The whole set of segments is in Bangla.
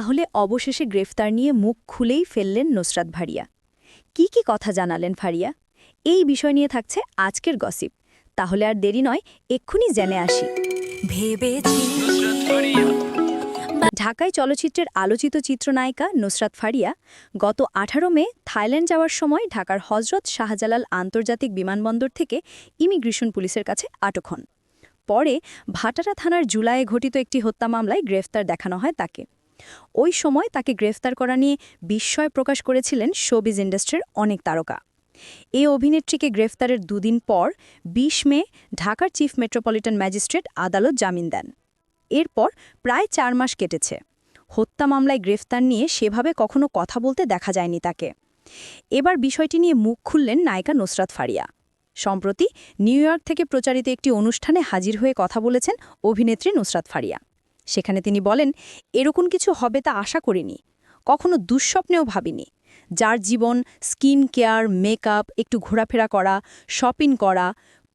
তাহলে অবশেষে গ্রেফতার নিয়ে মুখ খুলেই ফেললেন নুসরাত ভারিয়া। কি কি কথা জানালেন ফারিয়া এই বিষয় নিয়ে থাকছে আজকের গসিপ। তাহলে আর দেরি নয় এক্ষুনি জেনে আসি। ঢাকায় চলচ্চিত্রের আলোচিত চিত্রনায়িকা নুসরাত ফারিয়া গত আঠারো মে থাইল্যান্ড যাওয়ার সময় ঢাকার হজরত শাহজালাল আন্তর্জাতিক বিমানবন্দর থেকে ইমিগ্রেশন পুলিশের কাছে আটক হন। পরে ভাটারা থানার জুলাইয়ে ঘটিত একটি হত্যা মামলায় গ্রেফতার দেখানো হয় তাকে। ওই সময় তাকে গ্রেফতার করা নিয়ে বিস্ময় প্রকাশ করেছিলেন শোবিজ ইন্ডাস্ট্রির অনেক তারকা। এই অভিনেত্রীকে গ্রেফতারের দুদিন পর ২০ মে ঢাকার চিফ মেট্রোপলিটন ম্যাজিস্ট্রেট আদালত জামিন দেন। এরপর প্রায় চার মাস কেটেছে। হত্যা মামলায় গ্রেফতার নিয়ে সেভাবে কখনো কথা বলতে দেখা যায়নি তাকে। এবার বিষয়টি নিয়ে মুখ খুললেন নায়িকা নুসরাত ফারিয়া। সম্প্রতি নিউ থেকে প্রচারিত একটি অনুষ্ঠানে হাজির হয়ে কথা বলেছেন অভিনেত্রী নুসরাত ফারিয়া। সেখানে তিনি বলেন, এরকম কিছু হবে তা আশা করিনি, কখনো দুঃস্বপ্নেও ভাবিনি। যার জীবন, স্কিন কেয়ার, মেকআপ, একটু ঘোরাফেরা করা, শপিং করা,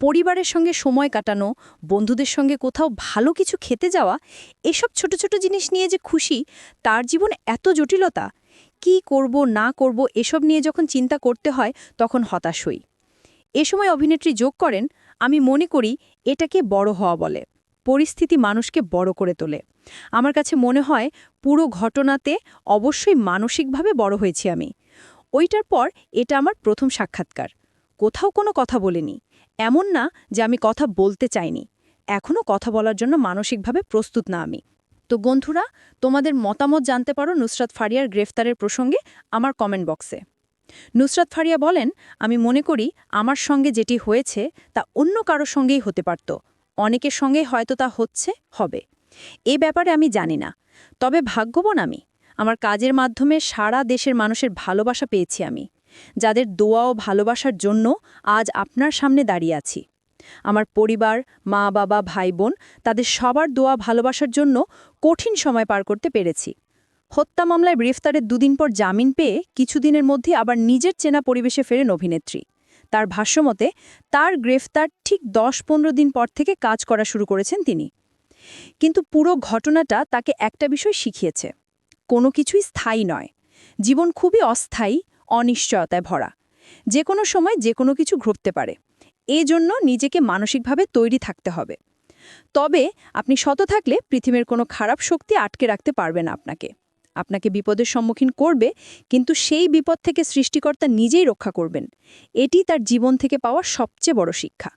পরিবারের সঙ্গে সময় কাটানো, বন্ধুদের সঙ্গে কোথাও ভালো কিছু খেতে যাওয়া, এসব ছোট ছোট জিনিস নিয়ে যে খুশি, তার জীবন এত জটিলতা। কি করব, না করব, এসব নিয়ে যখন চিন্তা করতে হয়, তখন হতাশ হই। এ সময় অভিনেত্রী যোগ করেন, আমি মনে করি এটাকে বড় হওয়া বলে। পরিস্থিতি মানুষকে বড় করে তোলে। আমার কাছে মনে হয়, পুরো ঘটনাতে অবশ্যই মানসিকভাবে বড় হয়েছি আমি। ওইটার পর এটা আমার প্রথম সাক্ষাৎকার। কোথাও কোনো কথা বলিনি। এমন না যে আমি কথা বলতে চাইনি। এখনও কথা বলার জন্য মানসিকভাবে প্রস্তুত না আমি। তো বন্ধুরা, তোমাদের মতামত জানতে পারো নুসরাত ফারিয়ার গ্রেফতারের প্রসঙ্গে আমার কমেন্ট বক্সে। নুসরাত ফারিয়া বলেন, আমি মনে করি, আমার সঙ্গে যেটি হয়েছে, তা অন্য কারোর সঙ্গেই হতে পারত। অনেকের সঙ্গে হয়তো তা হচ্ছে, হবে। এ ব্যাপারে আমি জানি না। তবে ভাগ্যবান আমি। আমার কাজের মাধ্যমে সারা দেশের মানুষের ভালোবাসা পেয়েছি আমি। যাদের দোয়া ও ভালোবাসার জন্য আজ আপনার সামনে দাঁড়িয়ে আছি। আমার পরিবার, মা, বাবা ভাই বোন তাদের সবার দোয়া ভালোবাসার জন্য কঠিন সময় পার করতে পেরেছি। হত্যা মামলায় গ্রেফতারের দুদিন পর জামিন পেয়ে কিছুদিনের মধ্যে আবার নিজের চেনা পরিবেশে ফেরেন অভিনেত্রী। তার ভাষ্যমতে তার গ্রেফতার ঠিক দশ পনেরো দিন পর থেকে কাজ করা শুরু করেছেন তিনি। কিন্তু পুরো ঘটনাটা তাকে একটা বিষয় শিখিয়েছে। কোনো কিছুই স্থায়ী নয়। জীবন খুবই অস্থায়ী, অনিশ্চয়তায় ভরা। যে কোনো সময় যে কোনো কিছু ঘটতে পারে। এই জন্য নিজেকে মানসিকভাবে তৈরি থাকতে হবে। তবে আপনি শত থাকলে পৃথিবীর কোনো খারাপ শক্তি আটকে রাখতে পারবে না আপনাকে। আপনাকে বিপদের সম্মুখীন করবে, কিন্তু সেই বিপদ থেকে সৃষ্টিকর্তা নিজেই রক্ষা করবেন। এটি তার জীবন থেকে পাওয়া সবচেয়ে বড় শিক্ষা।